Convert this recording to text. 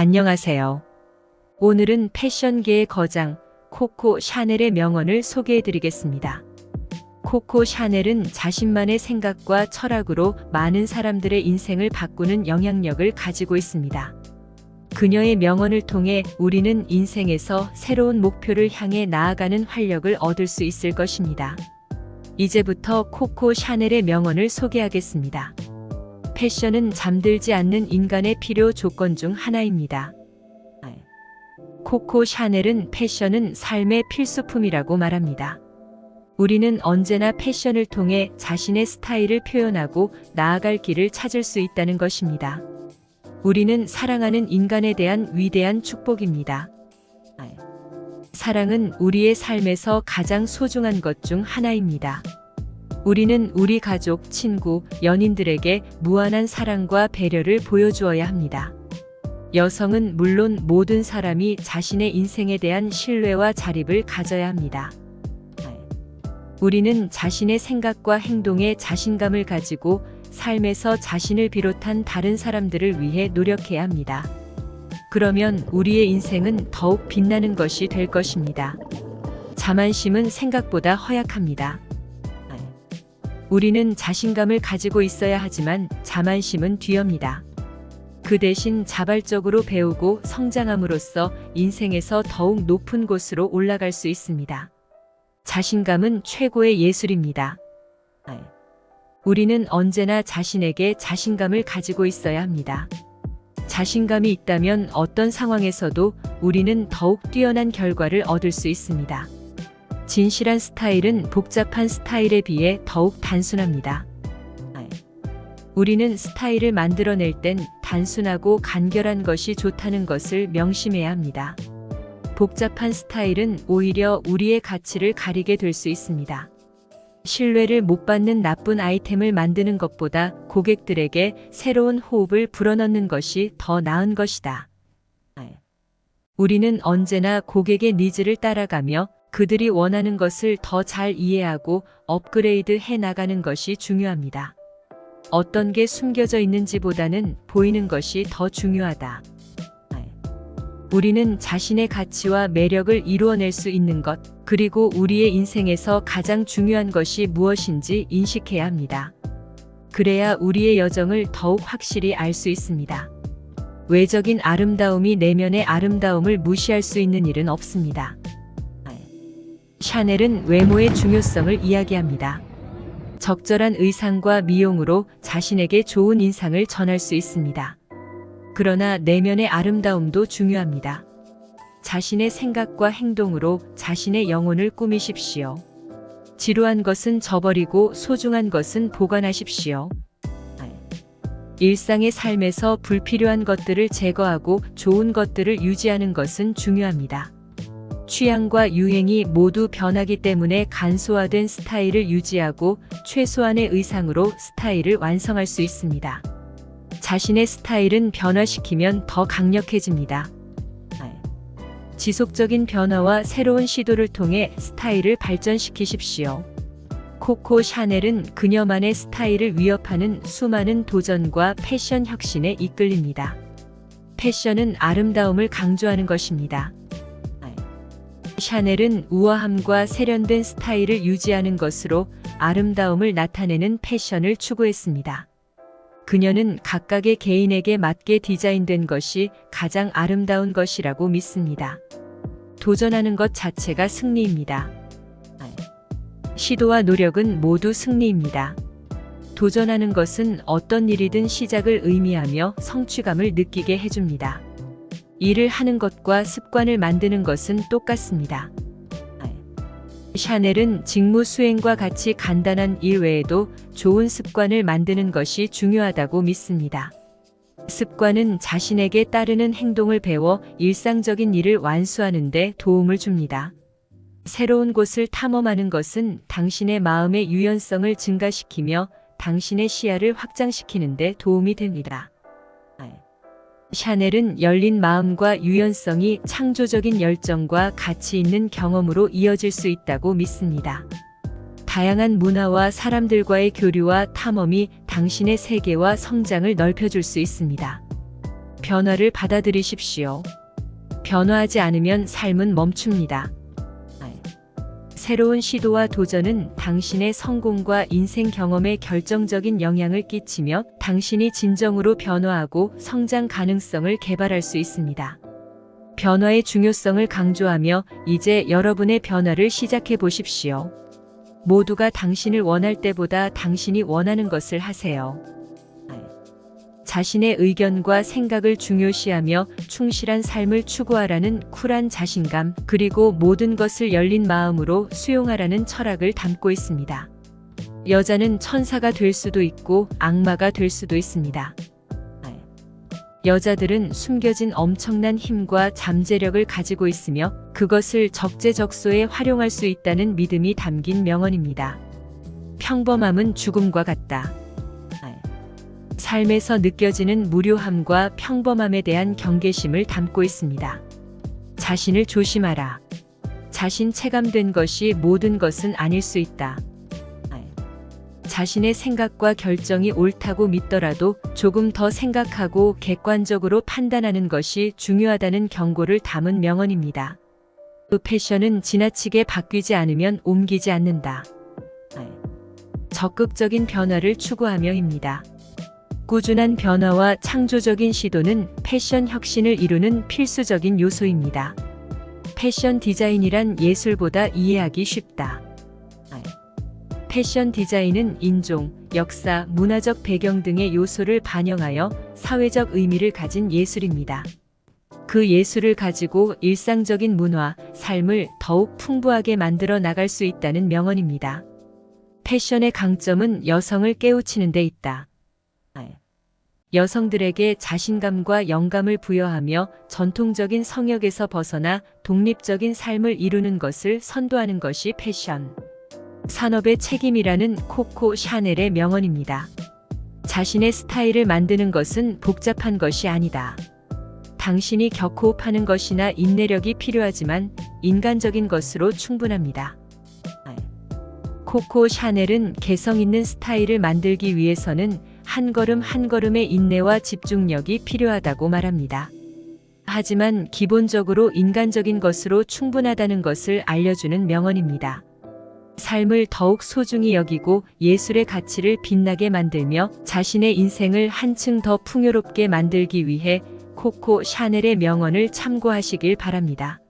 안녕하세요. 오늘은 패션계의 거장 코코 샤넬의 명언을 소개해 드리겠습니다. 코코 샤넬은 자신만의 생각과 철학으로 많은 사람들의 인생을 바꾸는 영향력을 가지고 있습니다. 그녀의 명언을 통해 우리는 인생에서 새로운 목표를 향해 나아가는 활력을 얻을 수 있을 것입니다. 이제부터 코코 샤넬의 명언을 소개하겠습니다. 패션은 잠들지 않는 인간의 필요 조건 중 하나입니다. 코코 샤넬은 패션은 삶의 필수품이라고 말합니다. 우리는 언제나 패션을 통해 자신의 스타일을 표현하고 나아갈 길을 찾을 수 있다는 것입니다. 우리는 사랑하는 인간에 대한 위대한 축복입니다. 사랑은 우리의 삶에서 가장 소중한 것 중 하나입니다. 우리는 우리 가족, 친구, 연인들에게 무한한 사랑과 배려를 보여주어야 합니다. 여성은 물론 모든 사람이 자신의 인생에 대한 신뢰와 자립을 가져야 합니다. 우리는 자신의 생각과 행동에 자신감을 가지고 삶에서 자신을 비롯한 다른 사람들을 위해 노력해야 합니다. 그러면 우리의 인생은 더욱 빛나는 것이 될 것입니다. 자만심은 생각보다 허약합니다. 우리는 자신감을 가지고 있어야 하지만 자만심은 뒤업니다. 그 대신 자발적으로 배우고 성장함으로써 인생에서 더욱 높은 곳으로 올라갈 수 있습니다. 자신감은 최고의 예술입니다. 우리는 언제나 자신에게 자신감을 가지고 있어야 합니다. 자신감이 있다면 어떤 상황에서도 우리는 더욱 뛰어난 결과를 얻을 수 있습니다. 진실한 스타일은 복잡한 스타일에 비해 더욱 단순합니다. 우리는 스타일을 만들어낼 땐 단순하고 간결한 것이 좋다는 것을 명심해야 합니다. 복잡한 스타일은 오히려 우리의 가치를 가리게 될 수 있습니다. 신뢰를 못 받는 나쁜 아이템을 만드는 것보다 고객들에게 새로운 호흡을 불어넣는 것이 더 나은 것이다. 우리는 언제나 고객의 니즈를 따라가며 그들이 원하는 것을 더 잘 이해하고 업그레이드 해 나가는 것이 중요합니다. 어떤 게 숨겨져 있는지보다는 보이는 것이 더 중요하다. 우리는 자신의 가치와 매력을 이루어낼 수 있는 것, 그리고 우리의 인생에서 가장 중요한 것이 무엇인지 인식해야 합니다. 그래야 우리의 여정을 더욱 확실히 알 수 있습니다. 외적인 아름다움이 내면의 아름다움을 무시할 수 있는 일은 없습니다. 샤넬은 외모의 중요성을 이야기합니다. 적절한 의상과 미용으로 자신에게 좋은 인상을 전할 수 있습니다. 그러나 내면의 아름다움도 중요합니다. 자신의 생각과 행동으로 자신의 영혼을 꾸미십시오. 지루한 것은 저버리고 소중한 것은 보관하십시오. 일상의 삶에서 불필요한 것들을 제거하고 좋은 것들을 유지하는 것은 중요합니다. 취향과 유행이 모두 변하기 때문에 간소화된 스타일을 유지하고 최소한의 의상으로 스타일을 완성할 수 있습니다. 자신의 스타일은 변화시키면 더 강력해집니다. 지속적인 변화와 새로운 시도를 통해 스타일을 발전시키십시오. 코코 샤넬은 그녀만의 스타일을 위협하는 수많은 도전과 패션 혁신에 이끌립니다. 패션은 아름다움을 강조하는 것입니다. 샤넬은 우아함과 세련된 스타일을 유지하는 것으로 아름다움을 나타내는 패션을 추구했습니다. 그녀는 각각의 개인에게 맞게 디자인된 것이 가장 아름다운 것이라고 믿습니다. 도전하는 것 자체가 승리입니다. 시도와 노력은 모두 승리입니다. 도전하는 것은 어떤 일이든 시작을 의미하며 성취감을 느끼게 해줍니다. 일을 하는 것과 습관을 만드는 것은 똑같습니다. 샤넬은 직무 수행과 같이 간단한 일 외에도 좋은 습관을 만드는 것이 중요하다고 믿습니다. 습관은 자신에게 따르는 행동을 배워 일상적인 일을 완수하는 데 도움을 줍니다. 새로운 곳을 탐험하는 것은 당신의 마음의 유연성을 증가시키며 당신의 시야를 확장시키는 데 도움이 됩니다. 샤넬은 열린 마음과 유연성이 창조적인 열정과 가치 있는 경험으로 이어질 수 있다고 믿습니다. 다양한 문화와 사람들과의 교류와 탐험이 당신의 세계와 성장을 넓혀줄 수 있습니다. 변화를 받아들이십시오. 변화하지 않으면 삶은 멈춥니다. 새로운 시도와 도전은 당신의 성공과 인생 경험에 결정적인 영향을 끼치며 당신이 진정으로 변화하고 성장 가능성을 개발할 수 있습니다. 변화의 중요성을 강조하며 이제 여러분의 변화를 시작해 보십시오. 모두가 당신을 원할 때보다 당신이 원하는 것을 하세요. 자신의 의견과 생각을 중요시하며 충실한 삶을 추구하라는 쿨한 자신감, 그리고 모든 것을 열린 마음으로 수용하라는 철학을 담고 있습니다. 여자는 천사가 될 수도 있고 악마가 될 수도 있습니다. 여자들은 숨겨진 엄청난 힘과 잠재력을 가지고 있으며 그것을 적재적소에 활용할 수 있다는 믿음이 담긴 명언입니다. 평범함은 죽음과 같다. 삶에서 느껴지는 무료함과 평범함에 대한 경계심을 담고 있습니다. 자신을 조심하라. 자신 체감된 것이 모든 것은 아닐 수 있다. 자신의 생각과 결정이 옳다고 믿더라도 조금 더 생각하고 객관적으로 판단하는 것이 중요하다는 경고를 담은 명언입니다. 그 패션은 지나치게 바뀌지 않으면 옮기지 않는다. 적극적인 변화를 추구하며입니다. 꾸준한 변화와 창조적인 시도는 패션 혁신을 이루는 필수적인 요소입니다. 패션 디자인이란 예술보다 이해하기 쉽다. 패션 디자인은 인종, 역사, 문화적 배경 등의 요소를 반영하여 사회적 의미를 가진 예술입니다. 그 예술을 가지고 일상적인 문화, 삶을 더욱 풍부하게 만들어 나갈 수 있다는 명언입니다. 패션의 강점은 여성을 깨우치는 데 있다. 여성들에게 자신감과 영감을 부여하며 전통적인 성역에서 벗어나 독립적인 삶을 이루는 것을 선도하는 것이 패션. 산업의 책임이라는 코코 샤넬의 명언입니다. 자신의 스타일을 만드는 것은 복잡한 것이 아니다. 당신이 겪고 파는 것이나 인내력이 필요하지만 인간적인 것으로 충분합니다. 코코 샤넬은 개성 있는 스타일을 만들기 위해서는 한 걸음 한 걸음의 인내와 집중력이 필요하다고 말합니다. 하지만 기본적으로 인간적인 것으로 충분하다는 것을 알려주는 명언입니다. 삶을 더욱 소중히 여기고 예술의 가치를 빛나게 만들며 자신의 인생을 한층 더 풍요롭게 만들기 위해 코코 샤넬의 명언을 참고하시길 바랍니다.